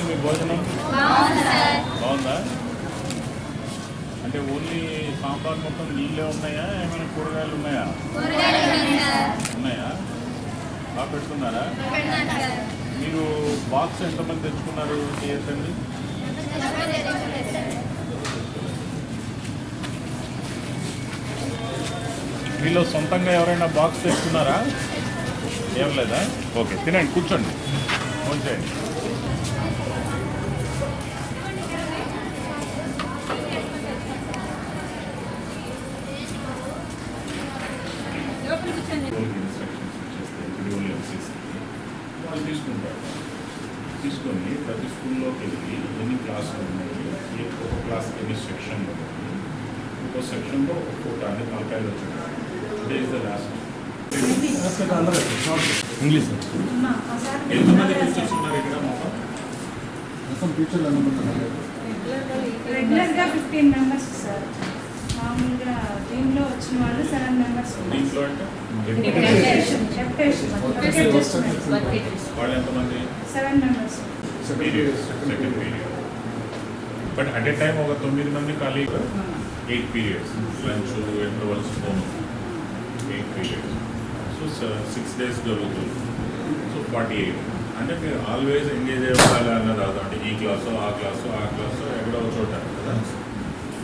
మీ భోజనం? బాగుందా అంటే ఓన్లీ సాంబార్ మొత్తం నీళ్ళే ఉన్నాయా? ఏమైనా కూరగాయలు ఉన్నాయా? ఉన్నాయా బాగా పెడుతున్నారా? మీరు బాక్స్ ఎంతమంది తెచ్చుకున్నారు? చేసండి మీలో సొంతంగా ఎవరైనా బాక్స్ తెచ్చుకున్నారా? ఏం లేదా? ఓకే తినండి కూర్చోండి. ఫోన్ చేయండి. తీసుకుంటారు. తీసుకొని ప్రతి స్కూల్లోకి వెళ్ళి ఎన్ని క్లాసులు ఉన్నాయి ఏ ఒక క్లాస్ ఎన్ని సెక్షన్లు ఉన్నాయి ఒక్కో సెక్షన్లో ఒక్కొక్క అన్ని నలభైలు ఇంగ్లీష్ ఎంతమంది టీచర్స్ ఉన్నారు ఇక్కడ మొత్తం రెగ్యులర్గా ఫిఫ్టీన్ మెంబర్స్ సార్. మామూలుగా దీనిలో వచ్చిన వాళ్ళు సెవెన్ మెంబర్స్ దీంట్లో అంటే? వాళ్ళు ఎంతమంది? Seven members period second period but at a time ఒక తొమ్మిది మంది ఖాళీగా eight periods lunch intervals home eight period so six days జరుగుతుంది. సో ఫార్టీ ఎయిట్ అంటే మీరు ఆల్వేస్ ఎంగేజ్ అవ్వాలి అన్నది అర్థం అంటే ఈ క్లాసు ఆ క్లాసు ఆ క్లాసు ఎక్కడో చోట కదా?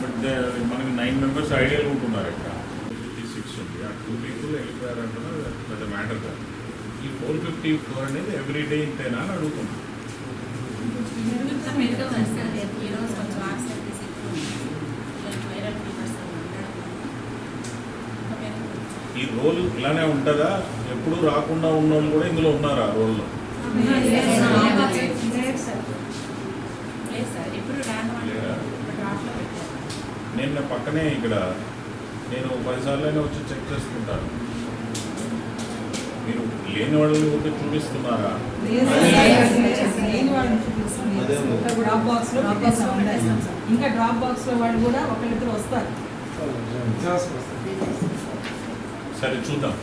బట్ మనకి నైన్ మెంబర్స్ ఐడియల్ ఉంటున్నారు ఇక్కడ. ఫిఫ్టీ సిక్స్ ఉంది. ఆ టూ పీపుల్ వెళ్ళిపోయారంటున్నారు పెద్ద మ్యాటర్ కాదు. ఈ ఫోర్ ఫిఫ్టీ ఫోర్ అనేది ఎవ్రీ డే ఇంతేనా అని అడుగుతున్నాను ఈ రోల్ ఇలానే ఉంటుందా? ఎప్పుడు రాకుండా ఉన్న వాళ్ళు కూడా ఇందులో ఉన్నారు ఆ రోల్లో? లేదు సార్ లేరా? నేను నా పక్కనే ఇక్కడ నేను పదిసార్లు అయినా వచ్చి చెక్ చేసుకుంటాను. మీరు లేని వాళ్ళని ఉంటే చూపిస్తున్నారా డ్రాప్ బాక్స్లో ఇంకా డ్రాప్ బాక్స్లో వాళ్ళు కూడా ఒకరిద్దరు వస్తారు. సరే చూద్దాం